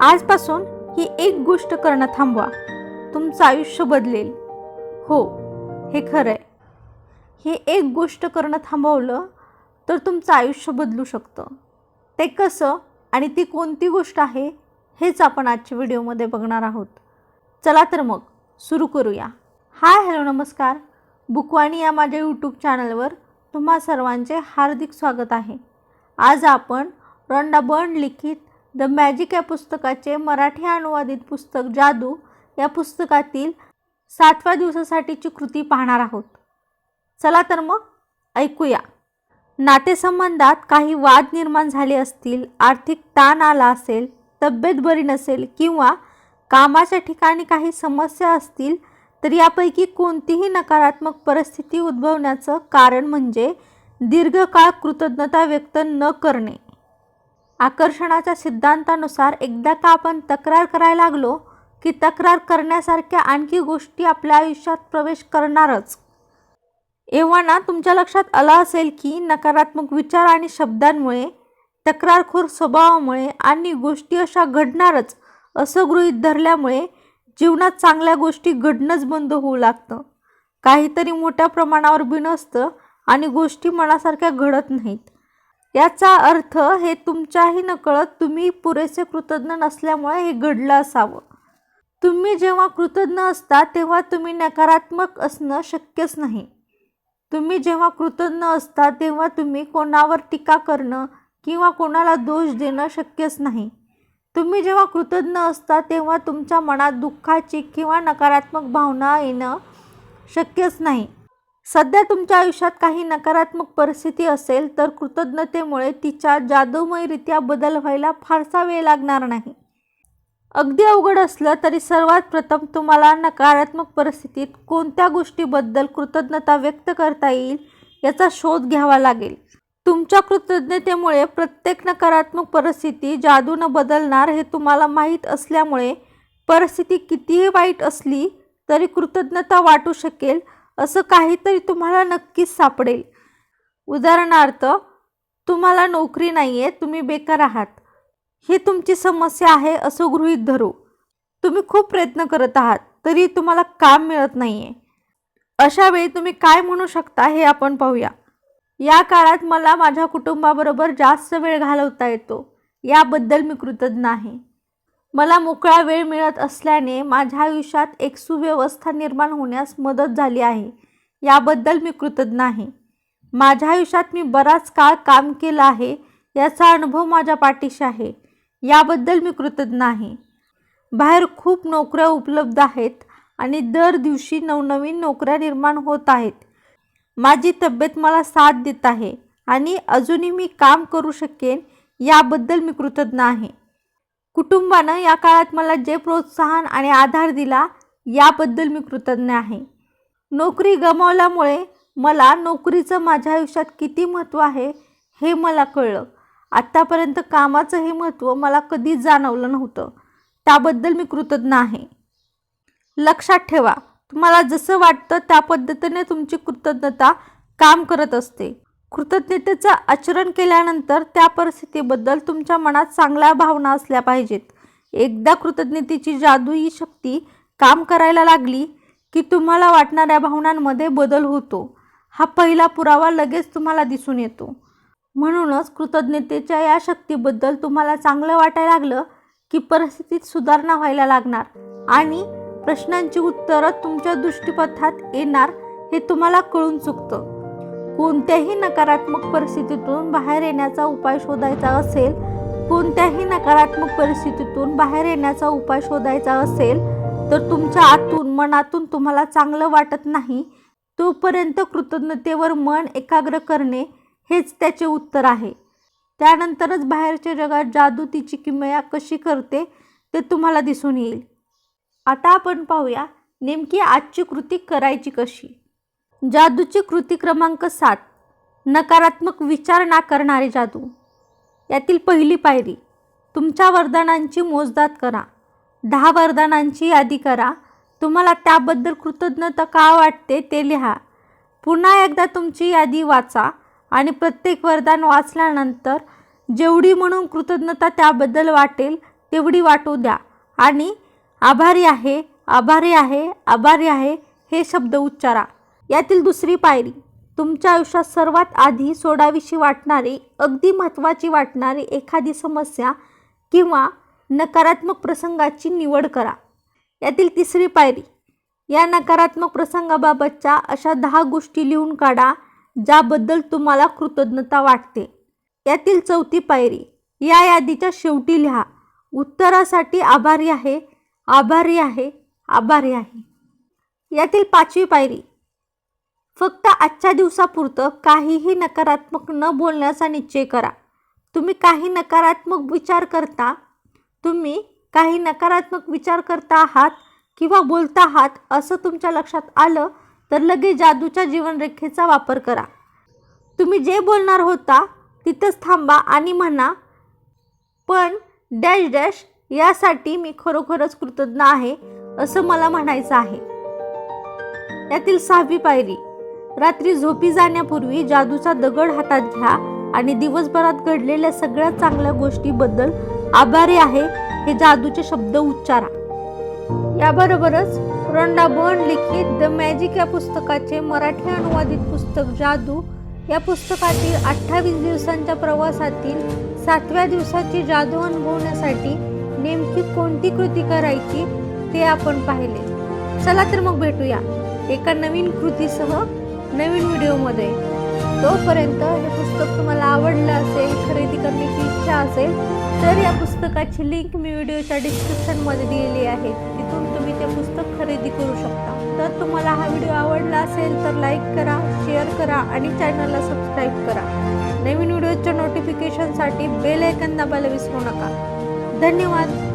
आजपासून ही एक गोष्ट करणं थांबवा. तुमचं आयुष्य बदलेल. हो हे खरं आहे हे एक गोष्ट करणं थांबवलं तर तुमचं आयुष्य बदलू शकतं. ते कसं आणि ती कोणती गोष्ट आहे हेच आपण आजच्या व्हिडिओमध्ये बघणार आहोत. चला तर मग सुरू करूया. हाय हॅलो नमस्कार. बुकवाणी या माझ्या यूट्यूब चॅनलवर तुम्हा सर्वांचे हार्दिक स्वागत आहे. आज आपण रॉन्डा बर्न लिखित द मॅजिक या पुस्तकाचे मराठी अनुवादित पुस्तक जादू या पुस्तकातील सातव्या दिवसासाठीची कृती पाहणार आहोत. चला तर मग ऐकूया. नातेसंबंधात काही वाद निर्माण झाले असतील आर्थिक ताण आला असेल तब्येत बरी नसेल किंवा कामाच्या ठिकाणी काही समस्या असतील तर यापैकी कोणतीही नकारात्मक परिस्थिती उद्भवण्याचं कारण म्हणजे दीर्घकाळ कृतज्ञता व्यक्त न करणे. आकर्षणाच्या सिद्धांतानुसार एकदा का आपण तक्रार करायला लागलो की तक्रार करण्यासारख्या आणखी गोष्टी आपल्या आयुष्यात प्रवेश करणारच. एव्हाना तुमच्या लक्षात आलं असेल की नकारात्मक विचार आणि शब्दांमुळे तक्रारखोर स्वभावामुळे आणि गोष्टी अशा घडणारच असं गृहीत धरल्यामुळे जीवनात चांगल्या गोष्टी घडणंच बंद होऊ लागतं. काहीतरी मोठ्या प्रमाणावर बिनसतं आणि गोष्टी मनासारख्या घडत नाहीत. याचा अर्थ हे तुमच्याही नकळत तुम्ही पुरेसे कृतज्ञ नसल्यामुळे हे घडलं असावं. तुम्ही जेव्हा कृतज्ञ असता तेव्हा तुम्ही नकारात्मक असणं शक्यच नाही. तुम्ही जेव्हा कृतज्ञ असता तेव्हा तुम्ही कोणावर टीका करणं किंवा कोणाला दोष देणं शक्यच नाही. तुम्ही जेव्हा कृतज्ञ असता तेव्हा तुमच्या मनात दुःखाची किंवा नकारात्मक भावना येणं शक्यच नाही. सध्या तुमच्या आयुष्यात काही नकारात्मक परिस्थिती असेल तर कृतज्ञतेमुळे तिच्या जादूमयरित्या बदल व्हायला फारसा वेळ लागणार नाही. अगदी अवघड असलं तरी सर्वात प्रथम तुम्हाला नकारात्मक परिस्थितीत कोणत्या गोष्टीबद्दल कृतज्ञता व्यक्त करता येईल याचा शोध घ्यावा लागेल. तुमच्या कृतज्ञतेमुळे प्रत्येक नकारात्मक परिस्थिती जादूनं बदलणार हे तुम्हाला माहीत असल्यामुळे परिस्थिती कितीही वाईट असली तरी कृतज्ञता वाटू शकेल असं काहीतरी तुम्हाला नक्कीच सापडेल. उदाहरणार्थ तुम्हाला नोकरी नाही आहे तुम्ही बेकार आहात. ही तुमची समस्या आहे असं गृहीत धरू. तुम्ही खूप प्रयत्न करत आहात तरी तुम्हाला काम मिळत नाही आहे अशा वेळी तुम्ही काय म्हणू शकता हे आपण पाहूया. या काळात मला माझ्या कुटुंबाबरोबर जास्त वेळ घालवता येतो. याबद्दल मी कृतज्ञ आहे. मला मोकळा वेळ मिळत असल्याने माझ्या आयुष्यात एक सुव्यवस्था निर्माण होण्यास मदत झाली आहे. याबद्दल मी कृतज्ञ आहे. माझ्या आयुष्यात मी बराच काळ काम केलं आहे याचा अनुभव माझ्या पाठीशी आहे. याबद्दल मी कृतज्ञ आहे. बाहेर खूप नोकऱ्या उपलब्ध आहेत आणि दर दिवशी नवनवीन नोकऱ्या निर्माण होत आहेत. माझी तब्येत मला साथ देत आहे आणि अजूनही मी काम करू शकेन याबद्दल मी कृतज्ञ आहे. कुटुंबानं या काळात मला जे प्रोत्साहन आणि आधार दिला याबद्दल मी कृतज्ञ आहे. नोकरी गमावल्यामुळे मला नोकरीचं माझ्या आयुष्यात किती महत्त्व आहे हे मला कळलं. आत्तापर्यंत कामाचं हे महत्त्व मला कधीच जाणवलं नव्हतं. त्याबद्दल मी कृतज्ञ आहे. लक्षात ठेवा तुम्हाला जसं वाटतं त्या पद्धतीने तुमची कृतज्ञता काम करत असते. कृतज्ञतेचं आचरण केल्यानंतर त्या परिस्थितीबद्दल तुमच्या मनात चांगल्या भावना असल्या पाहिजेत. एकदा कृतज्ञतेची जादू ही शक्ती काम करायला लागली की तुम्हाला वाटणाऱ्या भावनांमध्ये बदल होतो. हा पहिला पुरावा लगेच तुम्हाला दिसून येतो. म्हणूनच कृतज्ञतेच्या या शक्तीबद्दल तुम्हाला चांगलं वाटायला लागलं की परिस्थितीत सुधारणा व्हायला लागणार आणि प्रश्नांची उत्तरं तुमच्या दृष्टीपथात येणार हे तुम्हाला कळून चुकतं. कोणत्याही नकारात्मक परिस्थितीतून बाहेर येण्याचा उपाय शोधायचा असेल कोणत्याही नकारात्मक परिस्थितीतून बाहेर येण्याचा उपाय शोधायचा असेल तर तुमच्या आतून मनातून तुम्हाला चांगलं वाटत नाही तोपर्यंत कृतज्ञतेवर मन एकाग्र करणे हेच त्याचे उत्तर आहे. त्यानंतरच बाहेरच्या जगात जादू तिची किमया कशी करते ते तुम्हाला दिसून येईल. आता आपण पाहूया नेमकी आजची कृती करायची कशी. जादूची कृती क्रमांक सात नकारात्मक विचार ना करणारे जादू. यातील पहिली पायरी तुमच्या वरदानांची मोजदाद करा. दहा वरदानांची यादी करा. तुम्हाला त्याबद्दल कृतज्ञता का वाटते ते लिहा. पुन्हा एकदा तुमची यादी वाचा आणि प्रत्येक वरदान वाचल्यानंतर जेवढी म्हणून कृतज्ञता त्याबद्दल वाटेल तेवढी वाटू द्या आणि आभारी आहे आभारी आहे आभारी आहे हे शब्द उच्चारा. यातील दुसरी पायरी तुमच्या आयुष्यात सर्वात आधी सोडाविषयी वाटणारी अगदी महत्त्वाची वाटणारी एखादी समस्या किंवा नकारात्मक प्रसंगाची निवड करा. यातील तिसरी पायरी या नकारात्मक प्रसंगाबाबतच्या अशा दहा गोष्टी लिहून काढा ज्याबद्दल तुम्हाला कृतज्ञता वाटते. यातील चौथी पायरी या यादीच्या शेवटी लिहा. उत्तरासाठी आभारी आहे आभारी आहे आभारी आहे. यातील पाचवी पायरी. फक्त आजच्या दिवसापुरतं काहीही नकारात्मक न बोलण्याचा निश्चय करा. तुम्ही काही नकारात्मक विचार करता तुम्ही काही नकारात्मक विचार करता आहात किंवा बोलता आहात असं तुमच्या लक्षात आलं तर लगेच जादूच्या जीवनरेखेचा वापर करा. तुम्ही जे बोलणार होता तिथंच थांबा आणि म्हणा पण डॅश डॅश यासाठी मी खरोखरच कृतज्ञ आहे असं मला म्हणायचं आहे. यातील सहावी पायरी रात्री झोपी जाण्यापूर्वी जादूचा दगड हातात घ्या आणि दिवसभरात घडलेल्या सगळ्या चांगल्या गोष्टीबद्दल आभारी आहे हे जादूचे शब्द उच्चारा. याबरोबरच रोंडा बर्न लिखित द मॅजिक या पुस्तकाचे मराठी अनुवादित पुस्तक जादू या पुस्तकातील अठ्ठावीस दिवसांच्या प्रवासातील सातव्या दिवसाची जादू अनुभवण्यासाठी नेमकी कोणती कृती करायची ते आपण पाहिले. चला तर मग भेटूया एका नवीन कृतीसह नवीन व्हिडिओमध्ये. तोपर्यंत हे पुस्तक तुम्हाला आवडलं असेल खरेदी करण्याची इच्छा असेल तर या पुस्तकाची लिंक मी व्हिडिओच्या डिस्क्रिप्शनमध्ये दिलेली आहे. तिथून तुम्ही ते पुस्तक खरेदी करू शकता. तर तुम्हाला हा व्हिडिओ आवडला असेल तर लाईक करा शेअर करा आणि चॅनलला सबस्क्राईब करा. नवीन व्हिडिओच्या नोटिफिकेशनसाठी बेल ऐकन दाबायला विसरू नका. धन्यवाद.